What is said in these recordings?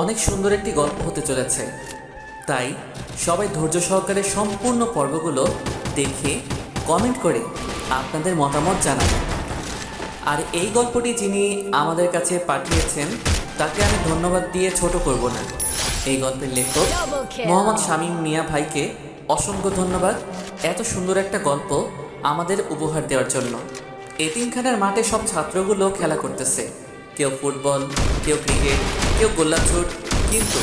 অনেক সুন্দর একটি গল্প হতে চলেছে। তাই সবাই ধৈর্য সহকারে সম্পূর্ণ পর্বগুলো দেখে কমেন্ট করে আপনাদের মতামত জানাবেন আর এই গল্পটি যিনি আমাদের কাছে পাঠিয়েছেন, তাকে আমি ধন্যবাদ দিয়ে ছোট করব না। এই গল্পের লেখক মোহাম্মদ শামীম মিয়া ভাইকে অসংখ্য ধন্যবাদ এত সুন্দর একটা গল্প আমাদের উপহার দেওয়ার জন্য। এতিমখানার মাঠে সব ছাত্রগুলো খেলা করতেছে। কেউ ফুটবল কেউ ক্রিকেট কেউ গোল্লাছুট কিন্তু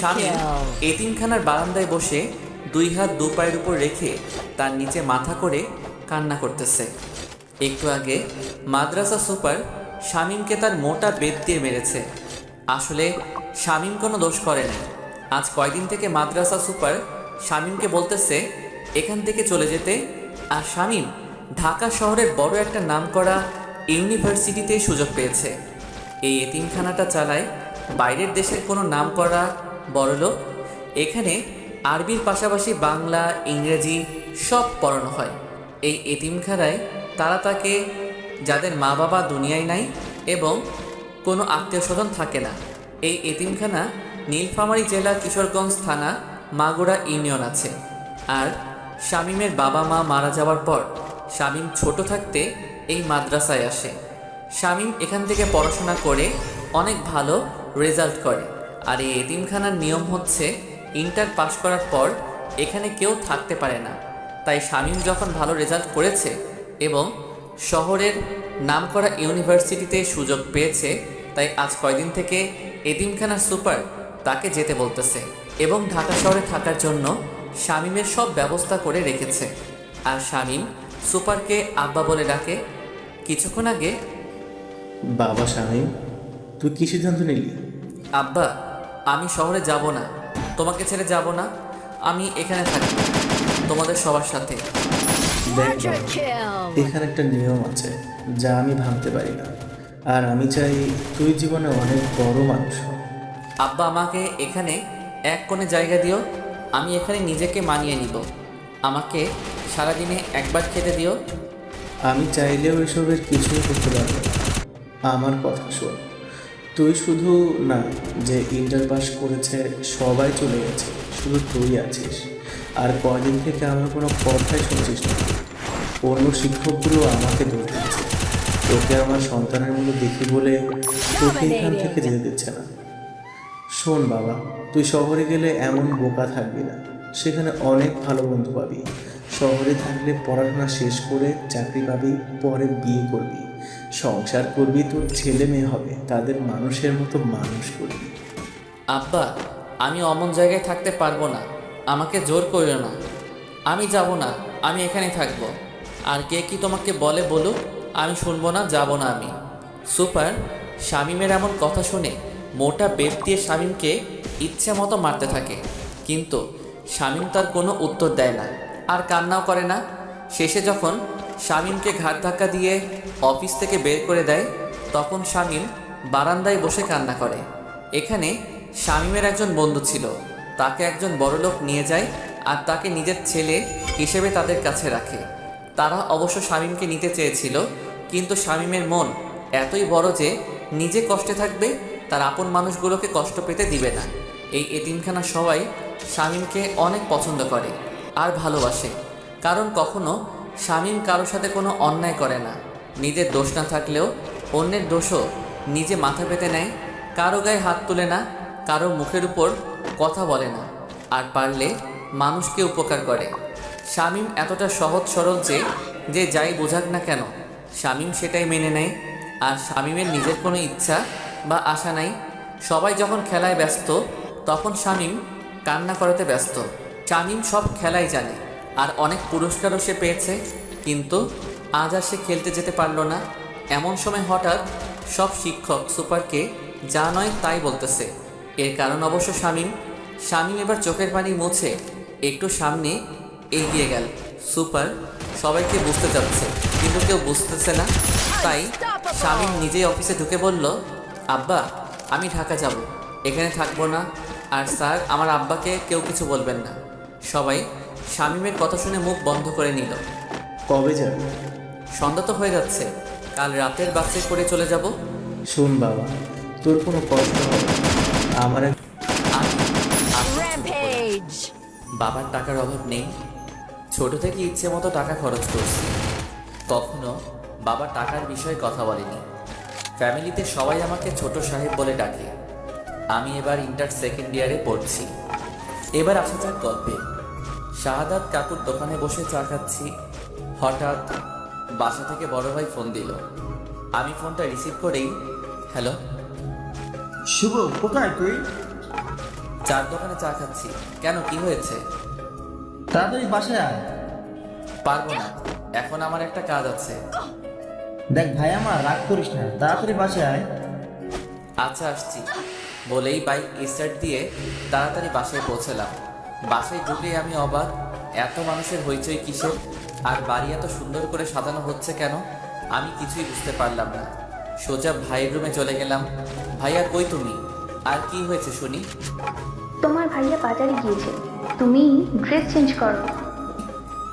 শামীম এতিমখানার বারান্দায় বসে দুই হাত দু পায়ের উপর রেখে তার নিচে মাথা করে কান্না করতেছে। একটু আগে মাদ্রাসা সুপার শামীমকে তার মোটা বেদ দিয়ে মেরেছে। আসলে শামীম কোনো দোষ করে না আজ কয়দিন থেকে মাদ্রাসা সুপার শামীমকে বলতেছে এখান থেকে চলে যেতে। আর শামীম ঢাকা শহরের বড় একটা নামকরা ইউনিভার্সিটিতে সুযোগ পেয়েছে। এই এতিমখানাটা চালায় বাইরের দেশের কোনো নামকরা বড়লোক। এখানে আরবির পাশাপাশি বাংলা, ইংরেজি সব পড়ানো হয়। এই এতিমখানায় তারা তাকে, যাদের মা বাবা দুনিয়ায় নাই এবং কোনো আত্মীয় স্বজন থাকে না, এই এতিমখানা নীলফামারী জেলা কিশোরগঞ্জ থানা মাগুরা ইউনিয়ন আছে। আর শামীমের বাবা মা মারা যাওয়ার পর শামীম ছোট থাকতে এই মাদ্রাসায় আসে। শামীম এখান থেকে পড়াশোনা করে অনেক ভালো রেজাল্ট করে। আর এই এতিমখানার নিয়ম হচ্ছে, ইন্টার পাশ করার পর এখানে কেউ থাকতে পারে না। তাই শামীম যখন ভালো রেজাল্ট করেছে এবং শহরের নামকরা ইউনিভার্সিটিতে সুযোগ পেয়েছে, তাই আজ কয়দিন থেকে এতিমখানার সুপার তাকে যেতে বলতেছে এবং ঢাকা শহরে থাকার জন্য শামীমের সব ব্যবস্থা করে রেখেছে। আর শামীম সুপারকে আব্বা বলে ডাকে। কিছুক্ষণ আগে বাবা স্বামী তুই কি সিদ্ধান্ত নিলি? আব্বা আমি শহরে যাব না। তোমাকে ছেড়ে যাব না। আমি এখানে থাকি তোমাদের সবার সাথে। দেখ বাবা, এখানে একটা নিয়ম আছে যা আমি ভাবতে পারি না। আর আমি চাই তুই জীবনে অনেক বড় মানুষ হ। আব্বা আমাকে এখানে এক কোণে জায়গা দিও। আমি এখানে নিজেকে মানিয়ে নিব। আমাকে সারাদিনে একবার খেতে দিও। আমি চাইলেও এসবের কিছুই করতে পারব না। আমার কথা শোন। তুই শুধু না যে ইন্টার পাস করেছে সবাই চলে গেছে। শুধু তুই আছিস। আর কয়দিন থেকে আমার কোনো কথাই শুনছিস না। অন্য শিক্ষকগুলো আমাকে দোষ দিচ্ছে তোকে আমার সন্তানের মতো দেখি বলে তোকে এখান থেকে যেতে দিচ্ছে না। শোন বাবা তুই শহরে গেলে এমন বোকা থাকবি না। সেখানে অনেক ভালো বন্ধু পাবি। শহরে থাকলে পড়াশোনা শেষ করে চাকরি পাবি পরে বিয়ে করবি। সংসার করবি, তোর ছেলে মেয়ে হবে, তাদের মানুষের মতো মানুষ করবি। আব্বা, আমি অমন জায়গায় থাকতে পারব না। আমাকে জোর করিও না। আমি যাব না, আমি এখানে থাকব। আর কে কি তোমাকে বলে বলুক, আমি শুনব না, যাব না আমি। সুপার, শামীমের এমন কথা শুনে মোটা বেত দিয়ে শামীমকে ইচ্ছা মতো মারতে থাকে। কিন্তু শামীম তার কোনো উত্তর দেয় না। আর কান্নাও করে না। শেষে যখন শামীমকে ঘাট ধাক্কা দিয়ে অফিস থেকে বের করে দেয়। তখন শামীম বারান্দায় বসে কান্না করে। এখানে শামীমের একজন বন্ধু ছিল। তাকে একজন বড়লোক নিয়ে যায় আর তাকে নিজের ছেলে হিসেবে তাদের কাছে রাখে। তারা অবশ্য শামীমকে নিতে চেয়েছিল, কিন্তু শামীমের মন এতই বড় যে নিজে কষ্টে থাকবে, তার আপন মানুষগুলোকে কষ্ট পেতে দিবে না। এই এতিমখানা সবাই শামীমকে অনেক পছন্দ করে আর ভালোবাসে। কারণ কখনো শামীম কারোর সাথে কোনো অন্যায় করে না। নিজের দোষ না থাকলেও অন্যের দোষও নিজে মাথা পেতে নেয়, কারও গায়ে হাত তুলে না, কারও মুখের উপর কথা বলে না। আর পারলে মানুষকে উপকার করে। শামীম এতটা সহজ সরল যে যে যাই বোঝাক না কেন, শামীম সেটাই মেনে নেয়। আর শামীমের নিজের কোনো ইচ্ছা বা আশা নাই। সবাই যখন খেলায় ব্যস্ত, তখন শামীম কান্না করাতে ব্যস্ত। শামীম সব খেলাই জানে। আর অনেক পুরস্কারও সে পেয়েছে, কিন্তু আজ আর সে খেলতে যেতে পারল না। এমন সময় হঠাৎ সব শিক্ষক সুপারকে যা নয় তাই বলতেছে। এর কারণ অবশ্য শামীম। শামীম এবার চোখের পানি মুছে একটু সামনে এগিয়ে গেল। সুপার সবাইকে বুঝতে চাচ্ছে, কিন্তু কেউ বুঝতেছে না। তাই শামীম নিজেই অফিসে ঢুকে বলল, আব্বা, আমি ঢাকা যাব। এখানে থাকব না। আর স্যার, আমার আব্বাকে কেউ কিছু বলবেন না। সবাই শামীমের কথা শুনে মুখ বন্ধ করে নিল। কবে যাবি? সন্ধ্যা তো হয়ে যাচ্ছে। কাল রাতের বাসে করে চলে যাব। শুন বাবা তোর কোনো কষ্ট হবে না। আমার এক- Rampage! বাবার টাকার অভাব নেই। ছোট থেকে ইচ্ছে মতো টাকা খরচ করছি। কখনো বাবা টাকার বিষয়ে কথা বলেনি। ফ্যামিলিতে সবাই আমাকে ছোট সাহেব বলে ডাকে। আমি এবার ইন্টার সেকেন্ড ইয়ারে পড়ছি। এবার আসা যাক গল্পে। শাহাদাত কাকুর দোকানে বসে চা খাচ্ছি। হঠাৎ বাসা থেকে বড় ভাই ফোন দিল। আমি ফোনটা রিসিভ করেই হ্যালো? শুভ কোথায় তুই? চার দোকানে চা খাচ্ছি। কেন কি হয়েছে? তাড়াতাড়ি বাসায় আয়। পারব না। এখন আমার একটা কাজ আছে। দেখ ভাই আমার রাগ করিস না। তাড়াতাড়ি বাসায় আয়। আচ্ছা আসছি। বলেই বাইক স্টার্ট দিয়ে তাড়াতাড়ি বাসায় পৌঁছলাম। বাসায় ঢুকে আমি অবাক। এত মানুষের হইচই কিসের? আর বাড়ি এত সুন্দর করে সাজানো হচ্ছে কেন? আমি কিছুই বুঝতে পারলাম না। সোজা ভাইয়ের রুমে চলে গেলাম। ভাইয়া কই তুমি? আর কি হয়েছে শুনি? তোমার ভাইয়া বাজারে গিয়েছে। তুমি ড্রেস চেঞ্জ করো।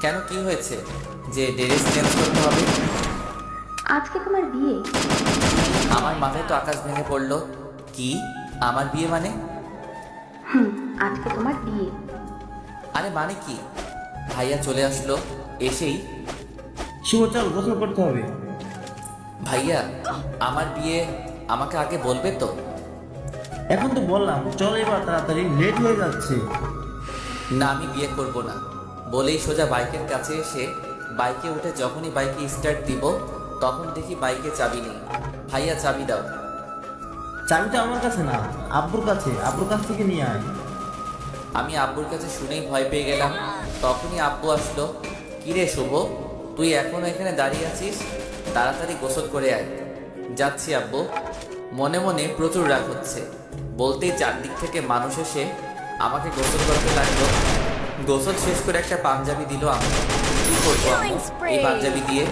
কেন কি হয়েছে? যে ড্রেস চেঞ্জ করতে হবে? আজকে তোমার বিয়ে। আমার মাথায় তো আকাশ ভেঙে পড়ল। কি? আমার বিয়ে মানে? হুম আজকে তোমার বিয়ে। আরে মানে কি? ভাইয়া চলে আসলো এসেই। শুভ চল গোসল করতে হবে। ভাইয়া আমার বিয়ে আমাকে আগে বলবে তো? এখন তো বললাম চল এবার তাড়াতাড়ি লেট হয়ে যাচ্ছে। না আমি বিয়ে করব না। বলেই সোজা বাইকের কাছে এসে বাইকে উঠে যখনই বাইকে স্টার্ট দিব তখন দেখি বাইকে চাবি নেই। ভাইয়া চাবি দাও। চাবিটা আমার কাছে না আব্বুর কাছে আব্বুর কাছ থেকে নিয়ে আয়। আমি আব্বুর কাছে শুনেই ভয় পেয়ে গেলাম। তখনই আব্বু আসলো কিরে শুভ তুই এখনও এখানে দাঁড়িয়ে আছিস? তাড়াতাড়ি গোসল করে আয়। যাচ্ছি আব্বু। মনে মনে প্রচুর রাগ হচ্ছে। বলতেই চারদিক থেকে মানুষ এসে আমাকে গোসল করতে লাগল। গোসল শেষ করে একটা পাঞ্জাবি দিল আমাকে। কি করব এই পাঞ্জাবি দিয়ে?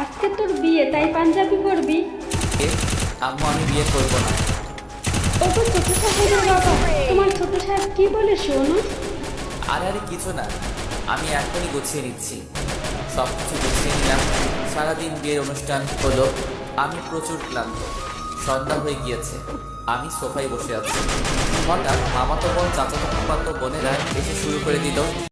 আজকে তোর বিয়ে তাই পাঞ্জাবি করবি আম্মু আমি বিয়ে করব না। আরে আরে, কিছু না। আমি এখনই গুছিয়ে নিচ্ছি। সব কিছু গুছিয়ে নিলাম। সারাদিন বিয়ের অনুষ্ঠান হলো। আমি প্রচুর ক্লান্ত। সন্ধ্যা হয়ে গিয়েছে। আমি সোফায় বসে আছি। হঠাৎ মামাতো বোন, চাচাতো ফুফাতো বোনেরা এসে শুরু করে দিল।